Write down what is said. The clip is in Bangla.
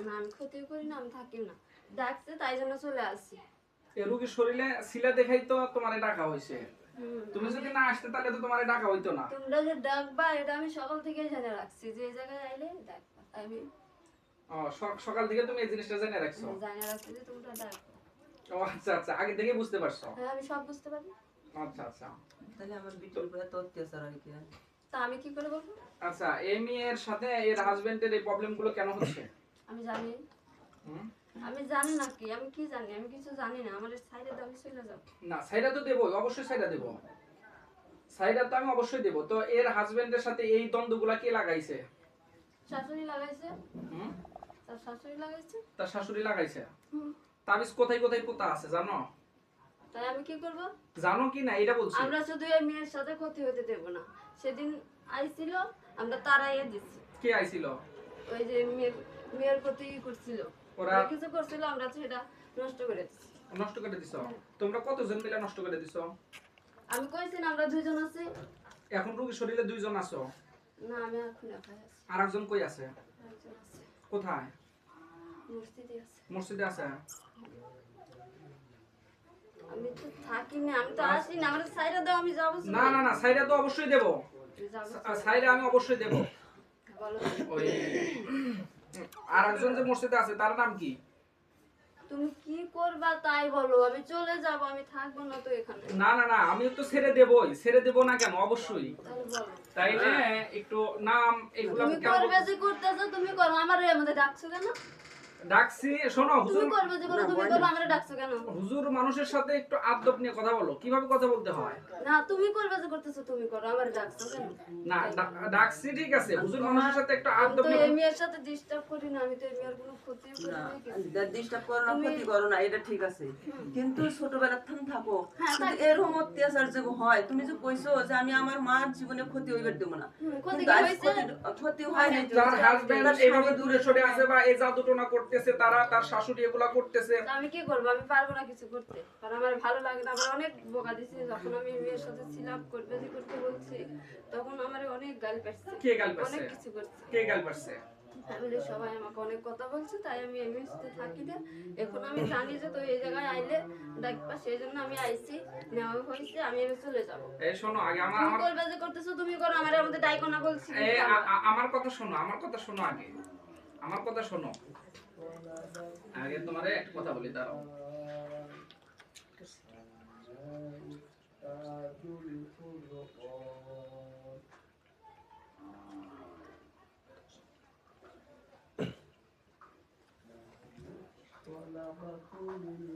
না আমি ক্ষতি করি না আমি থাকি না। ডাকছে তাই জন্য চলে আসছি। এ রুগীর শরীরে শিলা দেখাই তো তোমারে ডাকা হয়েছে তুমি যদি না আসতে তাহলে তো তোমারে ডাকা হইতো না। তোমরা যে ডাকবা এটা আমি সকাল থেকে জেনে রাখছি। যে জায়গায় আইলে ডাকবা। আমি ও, সকাল থেকে তুমি এই জিনিসটা জেনে রাখছো। জানে রাখছি যে তোমরা ডাকবা। ও আচ্ছা আচ্ছা আগে থেকে বুঝতে পারছ। হ্যাঁ আমি সব বুঝতে পারি আচ্ছা আচ্ছা। তাহলে আমার বিটির উপরে তো অত্যাচার হয় কি তা আমি কি করে বলব? আচ্ছা এই মেয়ের সাথে এর হাজবেন্ডের এই প্রবলেমগুলো কেন হচ্ছে? আমি জানি। আমি জানি না কি আমি কি জানি? আমি কিছু জানি না আমার সাইডে দামি চলে যাও। না সাইডা তো দেবো অবশ্যই সাইডা দেবো। সাইডা তো আমি অবশ্যই দেবো। তো এর হাজবেন্ডের সাথে এই দ্বন্দ্বগুলা কে লাগাইছে? শাশুড়ি লাগাইছে। হুম? তার শাশুড়ি লাগাইছে? তার শাশুড়ি লাগাইছে? হুম। তাবিজ কোথায় কোথায় পোতা আছে জানো? তাই আমি কি করব? জানো কি না এটা বলছি। আমরা শুধু এই মেয়ের সাথে ক্ষতি হতে দেব না। সেদিন আইছিল আমরা তারাইয়ে দিচ্ছি কে আইছিল? ওই যে মেয়ের মেয়ের প্রতি করছিল? ওরা কিছু করছিল আমরা সেটা নষ্ট করে নষ্ট করে দিছো? তোমরা কতজন মিলে নষ্ট করে দিছো? আমি কইছি না আমরা দুইজন আছি। এখন রুগীর শরীরে দুইজন আছো? না আমি এখন একাই আছি। আর একজন কই আছে? কোথায়? মসজিদে আছে। মসজিদে আছে? আমি তো থাকি না আমি তো আসি না আমার সাইডে দাও আমি যাব না না না সাইডা তো অবশ্যই দেবো। যাব। সাইডা আমি অবশ্যই দেবো। বলো। ওই আর একজন যে মসজিদে আছে তার নাম কি? তুমি কি করবা তাই বলো আমি চলে যাব আমি থাকব না তো এখানে। না না না আমি তো ছেড়ে দেবই ছেড়ে দেব না কেন? অবশ্যই। তাই না একটু নাম এগুলো তুমি করবে যে করতেছো তুমি করো আমার এর মধ্যে ডাকছো কেন? ডাকছি শোনো হুজুর করবে যে করো তুমি ডাকছো কেন? হুজুর মানুষের সাথে একটু আদব নিয়ে কথা বলো কীভাবে কথা বলতে হয়? না তুমি করবে যে করতেছো তুমি করো আমার ডাকছো কেন? না ডাকছি ঠিক আছে হুজুর মানুষের সাথে একটু আদব নিয়ে মেয়ের সাথে ডিস্টার্ব করি না আমি তো কোনো ক্ষতি করি না না ডিস্টার্ব করো না। ক্ষতি করো না এটা ঠিক আছে। কিন্তু ছোটবেলার থান থাকো। হ্যাঁ, কিন্তু এরকম অত্যাচার যে হয় তুমি যে কইছো যে আমি আমার মার জীবনে ক্ষতি হইবার দেবো না ক্ষতি হয় নাই তো। যার হাজবেন্ড এইভাবে দূরে সরে আছে বা এই জাদুটোনা করতেছে তারা তার শাশুড়ি এগুলা করতেছে। আমি কি করব? আমি পারব না কিছু করতে। কারণ আমার ভালো লাগে না আমার অনেক বোকা দিছে। যখন আমি মেয়ের সাথে ছিলাম করবে যে করতে বলছি তখন আমার অনেক গাল পাচ্ছে। কে গাল পাচ্ছে? অনেক কিছু করছে। কে গাল পারছে ফ্যামিলির সবাই আমাকে অনেক কথা বলছে তাই আমি থাকি না। এখন আমি জানি যে তো এই জায়গায় আইলে ডাকবা সেই জন্য আমি আইছি নেওয়া হয়েছে আমি এবার চলে যাব। এই শোনো আগে আমার তুমি আমার করবে যে করতেছো তুমি করো আমার আমাদের ডাইকো না বলছি। আমার কথা শোনো আমার কথা শোনো আগে। আমার কথা শোনো। আগে তোমারে একটা কথা বলি দাঁড়াও।